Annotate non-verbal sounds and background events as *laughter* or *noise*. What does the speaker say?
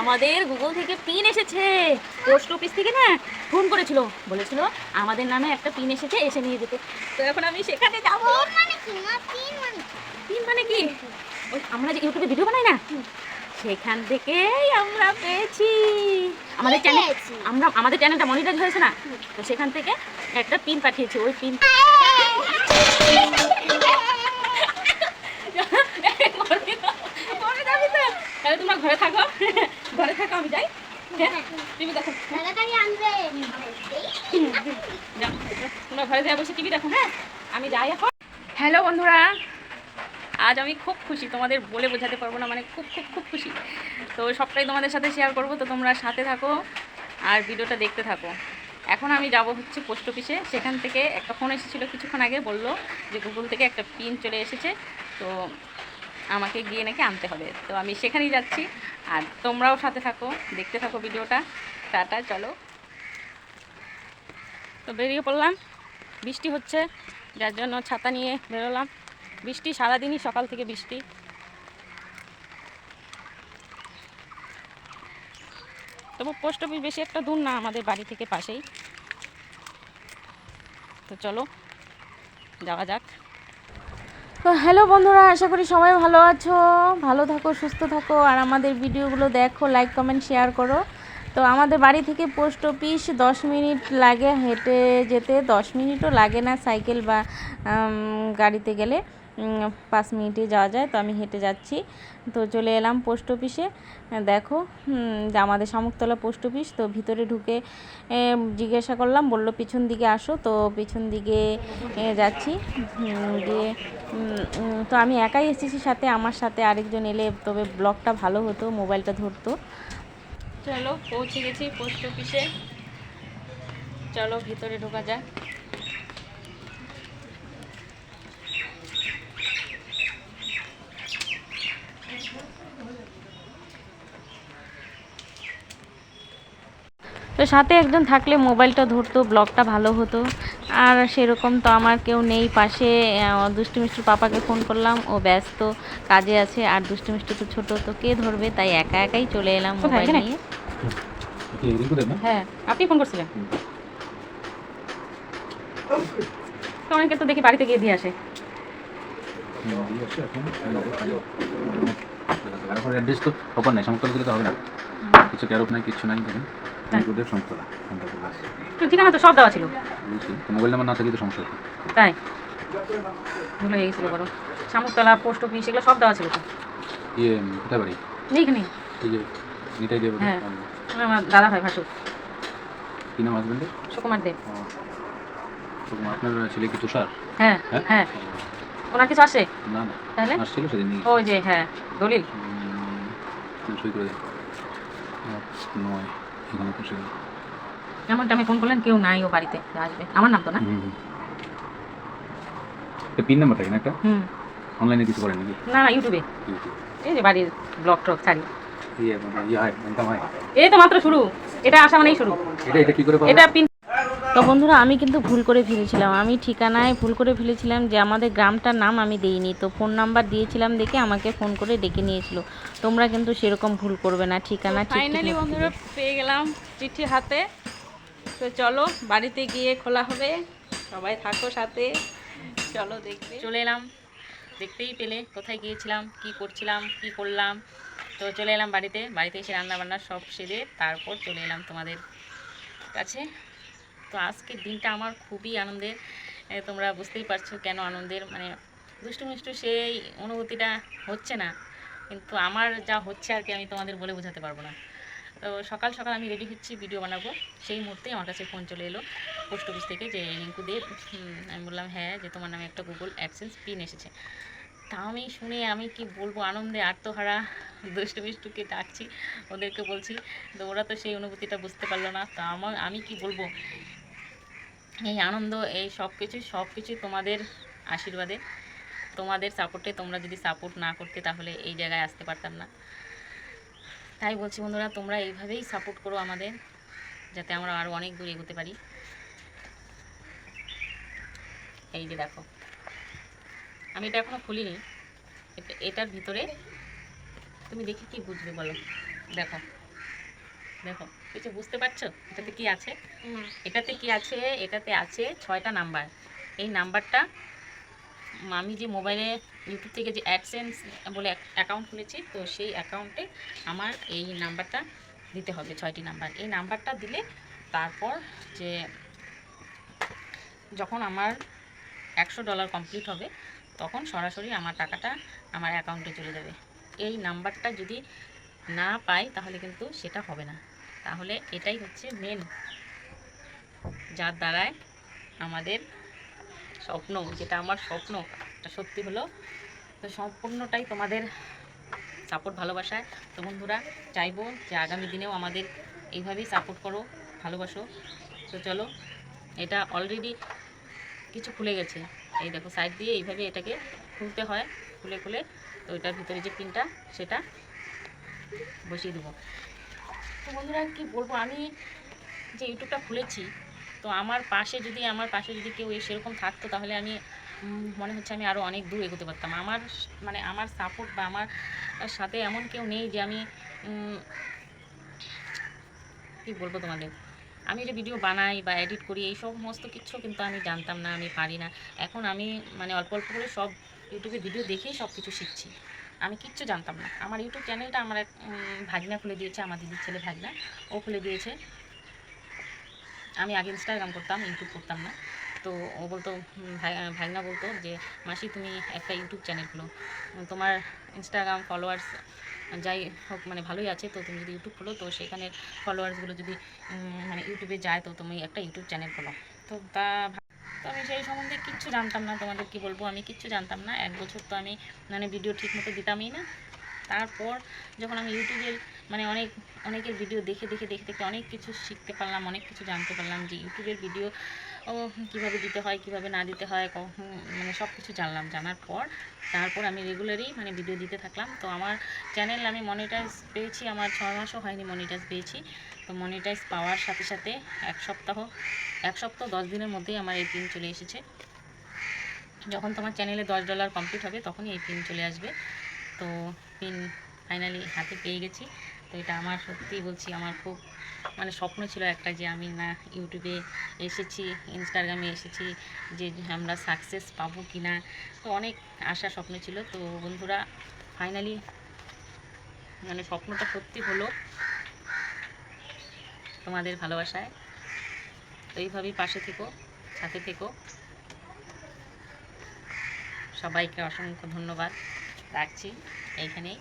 আমাদের গুগল থেকে পিন এসেছে। পোস্ট অফিস থেকে না ফোন করেছিল। বলেছিল আমাদের নামে একটা পিন এসেছে এসে নিয়ে যেতে। তো এখন আমি সেখানে যাব। মানে কি? তিন মানে কি? পিন মানে কি? ওই আমরা যে ইউটিউবে ভিডিও বানাই না সেখান থেকেই আমরা পেয়েছি। আমাদের চ্যানেল আমরা আমাদের চ্যানেলটা মনিটাইজ হয়েছে না। তো সেখান থেকে একটা পিন পাঠিয়েছি। ওই পিন *laughs* তাহলে তোমরা ঘরে থাকো। আমি যাই। হ্যাঁ টিভি দেখো। তোমরা ঘরে যাই বসে টিভি দেখো হ্যাঁ? আমি যাই এখন। হ্যালো বন্ধুরা। আজ আমি খুব খুশি। তোমাদের বলে বোঝাতে পারব না মানে খুব খুব খুব খুশি। তো সবটাই তোমাদের সাথে শেয়ার করব। তো তোমরা সাথে থাকো আর ভিডিওটা দেখতে থাকো। এখন আমি যাব হচ্ছে পোস্ট অফিসে সেখান থেকে একটা ফোন এসেছিল কিছুক্ষণ আগে বলল যে গুগল থেকে একটা পিন চলে এসেছে। তো আমাকে গিয়ে নাকি আনতে হবে। তো আমি সেখানেই যাচ্ছি। আর তোমরাও সাথে থাকো, দেখতে থাকো ভিডিওটা। টাটা, চলো। তো বেরিয়ে পড়লাম। বৃষ্টি হচ্ছে, যার জন্য ছাতা নিয়ে বেরোলাম। বৃষ্টি সারাদিনই সকাল থেকে বৃষ্টি। তবু পোস্ট অফিস বেশি একটা দূর না, আমাদের বাড়ি থেকে পাশেই। তো চলো, যাওয়া যাক। তো হ্যালো বন্ধুরা, আশা করি সবাই ভালো আছো। ভালো থাকো, সুস্থ থাকো, আর আমাদের ভিডিওগুলো দেখো লাইক কমেন্ট শেয়ার করো। তো আমাদের বাড়ি থেকে পোস্ট অফিস দশ মিনিট লাগে হেঁটে যেতে, দশ মিনিটও লাগে না সাইকেল বা গাড়িতে গেলে। পাঁচ মিনিটে যাওয়া যায়, তো আমি হেঁটে যাচ্ছি। তো চলে এলাম পোস্ট অফিসে। দেখো যে আমাদের শামুকতলা পোস্ট অফিস, তো ভিতরে ঢুকে জিজ্ঞাসা করলাম, বলল, পিছন দিকে আসো। তো পিছন দিকে যাচ্ছি। গিয়ে তো আমি একাই এসেছি সাথে, আমার সাথে আরেকজন এলে তবে ব্লগটা ভালো হতো, মোবাইলটা ধরতো। চলো, পৌঁছে গেছি পোস্ট অফিসে। চলো, ভিতরে ঢোকা যাক। তো সাথে একজন থাকলে মোবাইলটা ধরতো ব্লগটা ভালো হতো আর সেরকম তো আমার কেউ নেই পাশে দুষ্টু মিষ্টির পাপাকে ফোন করলাম ও ব্যস্ত কাজে আছে আর দুষ্টু মিষ্টি তো ছোটো তো কে ধরবে তাই একা একাই চলে এলাম কোথায়? মোবাইল নিয়ে না হ্যাঁ আপনি ফোন করছিলেন তো অনেকে তো দেখি বাড়িতে গিয়ে দিয়ে আসে এখন অ্যাড্রেস তো ওপর নাই সমতলা দিলে তো হবে না কিছু ক্যারপ নাই কিছু নাই দেখেন রিঙ্কু দেব সমতলা সমতলা তো ঠিকানা তো সব দেওয়া ছিল। মোবাইল নাম্বার না থাকলে তো সমস্যা তাই। ভুলে গেছিল বড় শামুকতলা পোস্ট অফিস এগুলো সব দেওয়া ছিল তো। ইয়ে কোথায় বাড়ি? এইখানে এই যে নিতাই দেব হ্যাঁ। আমার দাদা ভাই ভাসুর। কি নাম হাজবেন্ডের সুকুমার দেব আপনার ছেলে কি তুষার? হ্যাঁ হ্যাঁ? হ্যাঁ। ওনার কিছু আসে? না না। তাহলে? আসছিল সেদিন ওই যে হ্যাঁ দলিল। সই করে দেন নয়। এমন টাইমে ফোন করলেন কেউ নাই ও বাড়িতে আসবে। আমার নাম তো না? পিন নাম্বার থাকে না একটা? হুম। অনলাইনে কিছু করেন নাকি? না না ইউটিউবে এই যে বাড়ির ব্লগ টক ছাড়ি। ইয়ে মানে ইয়ে হয় এই তো মাত্র শুরু। এটা আসা মানেই শুরু। এটা এটা কি করে এটা পিন তো বন্ধুরা আমি কিন্তু ভুল করে ফেলেছিলাম। আমি ঠিকানায় ভুল করে ফেলেছিলাম যে আমাদের গ্রামটার নাম আমি দেইনি। তো ফোন নাম্বার দিয়েছিলাম দেখে আমাকে ফোন করে ডেকে নিয়েছিল। তোমরা কিন্তু সেরকম ভুল করবে না ঠিকানা ফাইনালি বন্ধুরা পেয়ে গেলাম চিঠি হাতে। তো চলো বাড়িতে গিয়ে খোলা হবে। সবাই থাকো সাথে। চলো দেখতে। চলে এলাম। দেখতেই পেলে কোথায় গিয়েছিলাম কি করছিলাম কি করলাম। তো চলে এলাম বাড়িতে। বাড়িতে এসে রান্না বান্না সব সেরে তারপর চলে এলাম তোমাদের কাছে। তো আজকের দিনটা আমার খুবই আনন্দের। তোমরা বুঝতেই পারছ কেন আনন্দের? মানে দুষ্টু মিষ্টু সেই অনুভূতিটা হচ্ছে না। কিন্তু আমার যা হচ্ছে আর কি আমি তোমাদের বলে বোঝাতে পারব না। তো সকাল সকাল আমি রেডি হচ্ছি ভিডিও বানাবো। সেই মুহূর্তেই আমার কাছে ফোন চলে এলো পোস্ট অফিস থেকে যে রিঙ্কু দেব আমি বললাম হ্যাঁ যে তোমার নামে একটা গুগল অ্যাডসেন্স পিন এসেছে। তা আমি শুনে আমি কি বলব, আনন্দে আত্মহারা দুষ্টু মিষ্টুকে ডাকছি, ওদেরকে বলছি তো ওরা তো সেই অনুভূতিটা বুঝতে পারল না। তা আমার আমি কি বলব? এই আনন্দ, এই সব কিছু সব কিছু তোমাদের আশীর্বাদে, তোমাদের সাপোর্টে তোমরা যদি সাপোর্ট না করতে তাহলে এই জায়গায় আসতে পারতাম না। তাই বলছি বন্ধুরা, তোমরা এইভাবেই সাপোর্ট করো আমাদের, যাতে আমরা আরও অনেক দূর এগোতে পারি। এই যে দেখো, আমি এটা এখনও খুলিনি। এটা- এটার ভিতরে, তুমি দেখে কি বুঝবে বলো? দেখো। দেখো কিছু বুঝতে পারছ? এটাতে কি আছে? এটাতে কি আছে? এটাতে আছে ছয়টা নাম্বার। এই নাম্বারটা আমি যে মোবাইলে ইউটিউব থেকে যে অ্যাডসেন্স বলে অ্যাকাউন্ট খুলেছি তো সেই অ্যাকাউন্টে আমার এই নাম্বারটা দিতে হবে ছয়টি নাম্বার। এই নাম্বারটা দিলে তারপর যে যখন আমার একশো ডলার কমপ্লিট হবে তখন সরাসরি আমার টাকাটা আমার অ্যাকাউন্টে চলে যাবে। এই নাম্বারটা যদি না পাই, তাহলে কিন্তু সেটা হবে না। তাহলে এটাই হচ্ছে মেন যার দ্বারায় আমাদের স্বপ্ন, যেটা আমার স্বপ্ন সত্যি হলো। তো সম্পূর্ণটাই তোমাদের সাপোর্ট ভালোবাসায়। তো বন্ধুরা, চাইব যে আগামী দিনেও আমাদের এইভাবেই সাপোর্ট করো, ভালোবাসো। তো চলো, এটা অলরেডি কিছু খুলে গেছে। এই দেখো সাইড দিয়ে এইভাবে এটাকে খুলতে হয়, খুলে খুলে। তো এটার ভিতরে যে পিনটা সেটা বসিয়ে দেবো। তো বন্ধুরা, কি বলব? আমি যে ইউটিউবটা খুলেছি, তো আমার পাশে যদি, আমার পাশে যদি কেউ সেরকম থাকতো, তাহলে আমি মনে হচ্ছে আমি আরও অনেক দূর এগোতে পারতাম। আমার মানে আমার সাপোর্ট বা আমার সাথে এমন কেউ নেই যে আমি কি বলব তোমাদের? আমি যে ভিডিও বানাই বা এডিট করি, এই সমস্ত কিছু কিন্তু আমি জানতাম না, আমি পারি না। এখন আমি মানে অল্প অল্প করে সব ইউটিউবে ভিডিও দেখেই সব কিছু শিখছি। আমি কিচ্ছু জানতাম না। আমার ইউটিউব চ্যানেলটা আমার এক ভাগনা খুলে দিয়েছে, আমার দিদির ছেলে ভাগনা, ও খুলে দিয়েছে। আমি আগে ইনস্টাগ্রাম করতাম ইউটিউব করতাম না। তো ও বলতো ভাইনা বলতো যে, মাসি, তুমি একটা ইউটিউব চ্যানেল খুলো। তোমার ইনস্টাগ্রাম ফলোয়ার্স যাই হোক মানে ভালোই আছে, তো তুমি যদি ইউটিউব খোলো, তো সেখানে ফলোয়ার্সগুলো যদি মানে ইউটিউবে যায়, তো তুমি একটা ইউটিউব চ্যানেল খোলো তো তা তো আমি সেই সম্বন্ধে কিচ্ছু জানতাম না তোমাদের কি বলব, আমি কিচ্ছু জানতাম না। এক বছর তো আমি মানে ভিডিও ঠিকমতো দিতামই না। তারপর যখন আমি ইউটিউবের মানে অনেক, অনেকের ভিডিও দেখে দেখে দেখে দেখে অনেক কিছু শিখতে পারলাম, অনেক কিছু জানতে পারলাম যে ইউটিউবের ভিডিও কীভাবে দিতে হয়, কীভাবে না দিতে হয়, কখন মানে সব কিছু জানলাম। জানার পর, তারপর আমি রেগুলারই মানে ভিডিও দিতে থাকলাম। তো আমার চ্যানেল আমি মনিটাইজ পেয়েছি, আমার ছয় মাসও হয়নি মনিটাইজ পেয়েছি। তো মনিটাইজ পাওয়ার সাথে সাথে এক সপ্তাহ এক সপ্তাহ, দশ দিনের মধ্যেই আমার এই পিন চলে এসেছে। যখন তোমার চ্যানেলে দশ ডলার কমপ্লিট হবে, তখনই এই পিন চলে আসবে। তো পিন ফাইনালি হাতে পেয়ে গেছি। তো এটা আমার সত্যি বলছি, আমার খুব মানে স্বপ্ন ছিল একটা যে আমি না ইউটিউবে এসেছি, ইনস্টাগ্রামে এসেছি যে আমরা সাকসেস পাবো কি না তো অনেক আশা, স্বপ্ন ছিল। তো বন্ধুরা ফাইনালি মানে স্বপ্নটা সত্যি হলো তোমাদের ভালোবাসায়। তো এইভাবেই পাশে থেকো, সাথে থেকো। সবাইকে অসংখ্য ধন্যবাদ। রাখছি। এইখানেই।